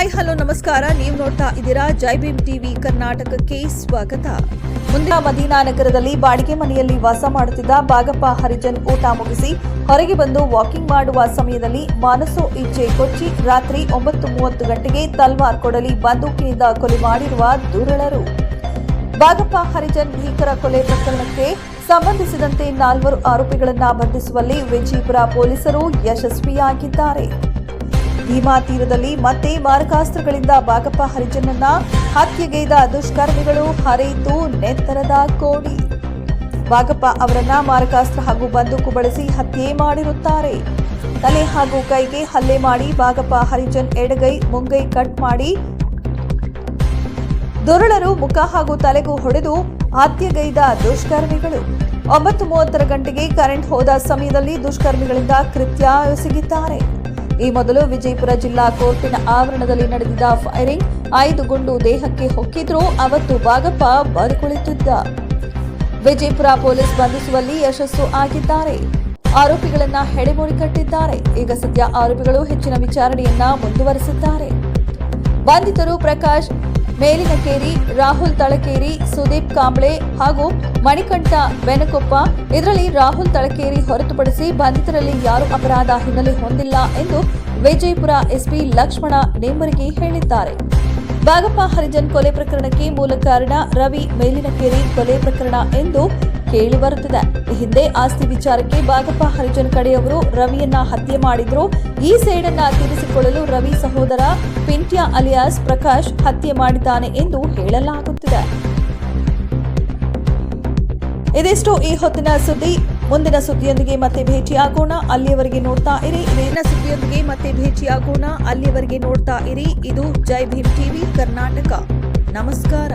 Hi hello ನಮಸ್ಕಾರ. ನೀವು ನೋಡ್ತಾ ಇದ್ದೀರಾ ಜೈ ಭೀಮ್ ಟಿವಿ ಕರ್ನಾಟಕಕ್ಕೆ ಸ್ವಾಗತ. ಮುಂದಿನ ಮದೀನಾ ನಗರದಲ್ಲಿ ಬಾಡಿಗೆ ಮನೆಯಲ್ಲಿ ವಾಸ ಮಾಡುತ್ತಿದ್ದ ಬಾಗಪ್ಪ ಹರಿಜನ್ ಊಟ ಮುಗಿಸಿ ಹೊರಗೆ ಬಂದು ವಾಕಿಂಗ್ ಮಾಡುವ ಸಮಯದಲ್ಲಿ ಮಾನಸೋ ಇಚ್ಛೆ ಕೊಚ್ಚಿ ರಾತ್ರಿ ಒಂಬತ್ತು ಮೂವತ್ತು ಗಂಟೆಗೆ ತಲ್ವಾರ್ ಕೊಡಲಿ ಬಂದೂಕಿನಿಂದ ಕೊಲೆ ಮಾಡಿರುವ ದುರಳರು. ಬಾಗಪ್ಪ ಹರಿಜನ್ ಭೀಕರ ಕೊಲೆ ಪ್ರಕರಣಕ್ಕೆ ಸಂಬಂಧಿಸಿದಂತೆ ನಾಲ್ವರು ಆರೋಪಿಗಳನ್ನು ಬಂಧಿಸುವಲ್ಲಿ ವಿಜಯಪುರ ಪೊಲೀಸರು ಯಶಸ್ವಿಯಾಗಿದ್ದಾರೆ. ಭೀಮಾ ತೀರದಲ್ಲಿ ಮತ್ತೆ ಮಾರಕಾಸ್ತ್ರಗಳಿಂದ ಬಾಗಪ್ಪ ಹರಿಜನನ್ನ ಹತ್ಯೆಗೈದ ದುಷ್ಕರ್ಮಿಗಳು ಹರಿಯಿತು ನೆತ್ತರದ ಕೋಡಿ. ಬಾಗಪ್ಪ ಅವರನ್ನ ಮಾರಕಾಸ್ತ್ರ ಹಾಗೂ ಬಂದೂಕು ಬಳಸಿ ಹತ್ಯೆ ಮಾಡಿರುತ್ತಾರೆ. ತಲೆ ಹಾಗೂ ಕೈಗೆ ಹಲ್ಲೆ ಮಾಡಿ ಬಾಗಪ್ಪ ಹರಿಜನ್ ಎಡಗೈ ಮುಂಗೈ ಕಟ್ ಮಾಡಿ ದುರುಳರು ಮುಖ ಹಾಗೂ ತಲೆಗೂ ಹೊಡೆದು ಹತ್ಯೆಗೈದ ದುಷ್ಕರ್ಮಿಗಳು. ಒಂಬತ್ತು ಮೂವತ್ತರ ಗಂಟೆಗೆ ಕರೆಂಟ್ ಹೋದ ಸಮಯದಲ್ಲಿ ದುಷ್ಕರ್ಮಿಗಳಿಂದ ಕೃತ್ಯ ಎಸಗಿದ್ದಾರೆ. ಈ ಮೊದಲು ವಿಜಯಪುರ ಜಿಲ್ಲಾ ಕೋರ್ಟಿನ ಆವರಣದಲ್ಲಿ ನಡೆದಿದ್ದ ಫೈರಿಂಗ್, ಐದು ಗುಂಡು ದೇಹಕ್ಕೆ ಹೊಕ್ಕಿದ್ರೂ ಅವತ್ತು ಬಾಗಪ್ಪ ಬದುಕುಳಿತಿದ್ದ. ವಿಜಯಪುರ ಪೊಲೀಸ್ ಬಂಧಿಸುವಲ್ಲಿ ಯಶಸ್ಸು ಆಗಿದ್ದಾರೆ. ಆರೋಪಿಗಳನ್ನ ಹೆಡೆಮೂಡಿ ಕಟ್ಟಿದ್ದಾರೆ. ಈಗ ಸದ್ಯ ಆರೋಪಿಗಳು ಹೆಚ್ಚಿನ ವಿಚಾರಣೆಯನ್ನ ಮುಂದುವರೆಸಿದ್ದಾರೆ. ಬಂಧಿತರು ಪ್ರಕಾಶ್ ಮೇಲಿನಕೇರಿ, ರಾಹುಲ್ ತಳಕೇರಿ, ಸುದೀಪ್ ಕಾಂಬ್ಳೆ ಹಾಗೂ ಮಣಿಕಂಠ ಬೆನಕೊಪ್ಪ. ಇದರಲ್ಲಿ ರಾಹುಲ್ ತಳಕೇರಿ ಹೊರತುಪಡಿಸಿ ಬಂಧಿತರಲ್ಲಿ ಯಾರು ಅಪರಾಧ ಹಿನ್ನೆಲೆ ಹೊಂದಿಲ್ಲ ಎಂದು ವಿಜಯಪುರ ಎಸ್ಪಿ ಲಕ್ಷ್ಮಣ ನೇಮರಿಗೆ ಹೇಳಿದ್ದಾರೆ. ಬಾಗಪ್ಪ ಹರಿಜನ್ ಕೊಲೆ ಪ್ರಕರಣಕ್ಕೆ ಮೂಲ ಕಾರಣ ರವಿ ಮೇಲಿನಕೇರಿ ಕೊಲೆ ಪ್ರಕರಣ ಎಂದು ಕೇಳಿ ಬರುತ್ತಿದೆ. ಹಿಂದೆ ಆಸ್ತಿ ವಿಚಾರಕ್ಕೆ ಬಾಗಪ್ಪ ಹರಿಜನ್ ಕಡೆಯವರು ರವಿಯನ್ನ ಹತ್ಯೆ ಮಾಡಿದ್ರು. ಈ ಸೇಡನ್ನ ತೀರಿಸಿಕೊಳ್ಳಲು ರವಿ ಸಹೋದರ ಪಿಂಟ್ಯ ಅಲಿಯಾಸ್ ಪ್ರಕಾಶ್ ಹತ್ಯೆ ಮಾಡಿದ್ದಾನೆ ಎಂದು ಹೇಳಲಾಗುತ್ತಿದೆ. ಇದಿಷ್ಟು ಈ ಹೊತ್ತಿನ ಸುದ್ದಿ. ಮುಂದಿನ ಸುದ್ದಿಯೊಂದಿಗೆ ಮತ್ತೆ ಭೇಟಿಯಾಗೋಣ. ಅಲ್ಲಿಯವರೆಗೆ ನೋಡ್ತಾ ಇರಿ. ಇದೇನ ಸುದ್ದಿಯೊಂದಿಗೆ ಮತ್ತೆ ಭೇಟಿಯಾಗೋಣ. ಅಲ್ಲಿಯವರೆಗೆ ನೋಡ್ತಾ ಇರಿ. ಇದು ಜೈ ಭೀಮ್ ಟಿವಿ, ಕರ್ನಾಟಕ. ನಮಸ್ಕಾರ.